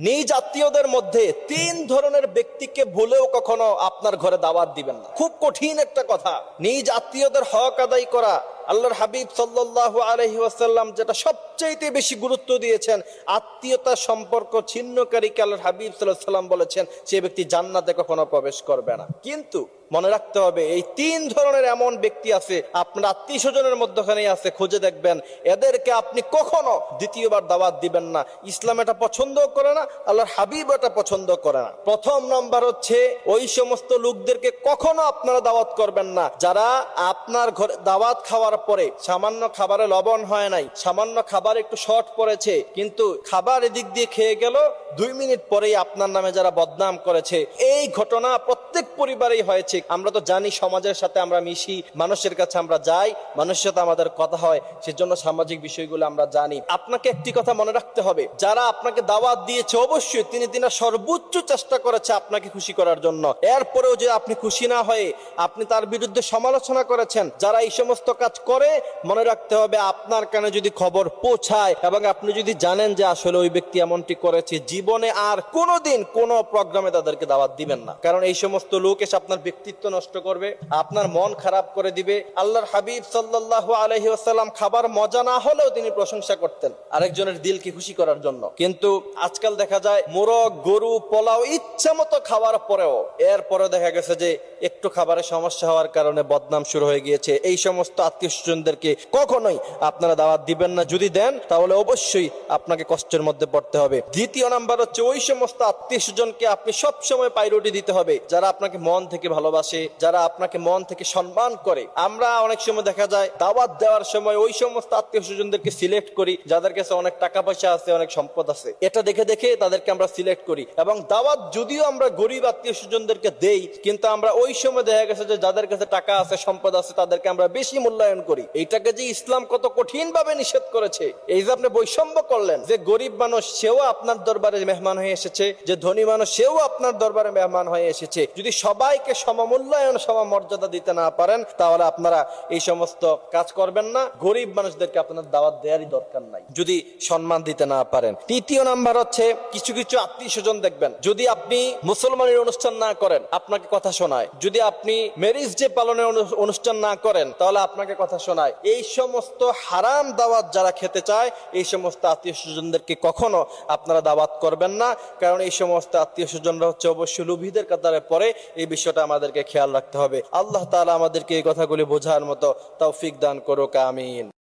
নিজ আত্মীয়দের মধ্যে তিন ধরনের ব্যক্তিকে ভুলেও কখনো আপনার ঘরে দাওয়াত দিবেন না। খুব কঠিন একটা কথা। নিজ আত্মীয়দের হক আদায় করা আল্লাহর হাবিব সাল্লাহ আলহি ওয়াসাল্লাম যেটা সবচাইতে বেশি গুরুত্ব দিয়েছেন, আত্মীয়তা সম্পর্ক ছিন্নকারীকে আল্লাহর হাবিব সাল্লাহ সাল্লাম বলেছেন, সে ব্যক্তি জান্নাতে কখনো প্রবেশ করবে না। কিন্তু মনে রাখতে হবে, এই তিন ধরনের এমন ব্যক্তি আছে, আপনার আত্মীয় স্বজনের মধ্যখানে আছে, খুঁজে দেখবেন, এদেরকে আপনি কখনো দ্বিতীয়বার দাওয়াত দিবেন না। ইসলাম এটা পছন্দ করে না, আল্লাহর হাবিব এটা পছন্দ করে না। প্রথম নম্বর হচ্ছে, ওই সমস্ত লোকদেরকে কখনো আপনারা দাওয়াত করবেন না, যারা আপনার ঘরে দাওয়াত খাওয়ার পরে। সামান্য খাবারে লবণ হয় নাই। সামান্য খাবার একটু শর্ট পড়েছে। কিন্তু খাবার এদিক দিয়ে খেয়ে গেল। দুই মিনিট পরেই আপনার নামে যারা বদনাম করেছে, এই ঘটনা প্রত্যেক পরিবারেই হয়েছে। আমরা তো জানি সমাজের সাথে আমরা মিশি, মানুষের কাছে আমরা যাই, মানুষের সাথে আমাদের কথা হয়। সেজন্য সামাজিক বিষয়গুলো আমরা জানি। আপনাকে একটি কথা মনে রাখতে হবে। যারা আপনাকে দাওয়াত দিয়েছে, অবশ্যই তিনি তিনা সর্বোচ্চ চেষ্টা করেছে আপনাকে খুশি করার জন্য। এরপরেও যে আপনি খুশি না হয়ে আপনি তার বিরুদ্ধে সমালোচনা করেছেন, যারা এই সমস্ত কাজ করে মনে রাখতে হবে আপনার কানে যদি খবর পৌঁছায় এবং আপনি যদি জানেন যে আসলে ওই ব্যক্তি এমনটি করেছে, জীবনে আর কোনোদিন কোনো প্রোগ্রামে তাদেরকে দাওয়াত দিবেন না। কারণ এই সমস্ত লোক এসে আপনার ব্যক্তিত্ব নষ্ট করবে, আপনার মন খারাপ করে দিবে। আল্লাহর হাবিব সাল্লাহ আলহি আসাল্লাম খাবার মজা না হলেও তিনি প্রশংসা করতেন আরেকজনের দিলকে খুশি করার জন্য। কিন্তু আজকাল দেখা যায় মোরগ, গরু, পোলাও ইচ্ছা মতো খাওয়ার পরেও এরপরে দেখা গেছে যে একটু খাবারের সমস্যা হওয়ার কারণে বদনাম শুরু হয়ে গিয়েছে। এই সমস্ত আত্মীয় স্বজনদেরকে কখনোই আপনারা দাওয়াত দিবেন না। যদি দেন, তাহলে অবশ্যই আপনাকে কষ্টের মধ্যে পড়তে হবে। দ্বিতীয় নাম্বার হচ্ছে, ওই সমস্ত আত্মীয় স্বজনকে আপনি সবসময় প্রায়োরিটি দিতে হবে। যারা আপনাকে মন থেকে ভালোবাসে, যারা আপনাকে মন থেকে সম্মান করে। আমরা অনেক সময় দেখা যায়, দাওয়াত দেওয়ার সময় ওই সমস্ত আত্মীয় স্বজনদেরকে সিলেক্ট করি, যাদের কাছে অনেক টাকা পয়সা আছে, অনেক সম্পদ আছে। এটা দেখে দেখে তাদেরকে আমরা সিলেক্ট করি। এবং দাওয়াত যদিও আমরা গরিব আত্মীয় স্বজনদেরকে দেই, কিন্তু আমরা ওই সময় দেখা গেছে যে, যাদের কাছে টাকা আছে, সম্পদ আছে, তাদেরকে আমরা বেশি মূল্যায়ন করি। এইটাকে যে ইসলাম কত কঠিন ভাবে নিষেধ করেছে, এই যে আপনি বৈষম্য করলেন, যে গরিব মানুষ সেও আপনার দরবারে মেহমান হয়ে এসেছে, যে ধনী মানুষ সেও আপনার দরবারে মেহমান হয়ে এসেছে। যদি সবাইকে সমমূল্যায়ন, সমমর্যাদা দিতে না পারেন, তাহলে আপনারা এই সমস্ত কাজ করবেন না। গরিব মানুষদেরকে আপনার দাওয়াত দেওয়ারই দরকার নাই, যদি সম্মান দিতে না পারেন। তৃতীয় নাম্বার হচ্ছে, কিছু কিছু আত্মীয় স্বজন দেখবেন, যদি আপনি মুসলমানের অনুষ্ঠান না করেন, আপনাকে কথা শোনায়। যদি আপনি ম্যারিজ ডে পালনের অনুষ্ঠান না করেন, তাহলে আপনাকে কথা শোনায়। এই সমস্ত হারাম দাওয়াত যারা খেতে চায়, এই সমস্ত আত্মীয় স্বজনদেরকে কখনো আপনারা দাওয়াত করবেন না। কারণ এই সমস্ত আত্মীয় স্বজনরা হচ্ছে অবশ্যই লুভিদের কাতারে পরে এই বিষয়টা আমাদেরকে খেয়াল রাখতে হবে। আল্লাহ তালা আমাদেরকে এই কথাগুলি বোঝার মতো তৌফিক দান করুক, আমিন।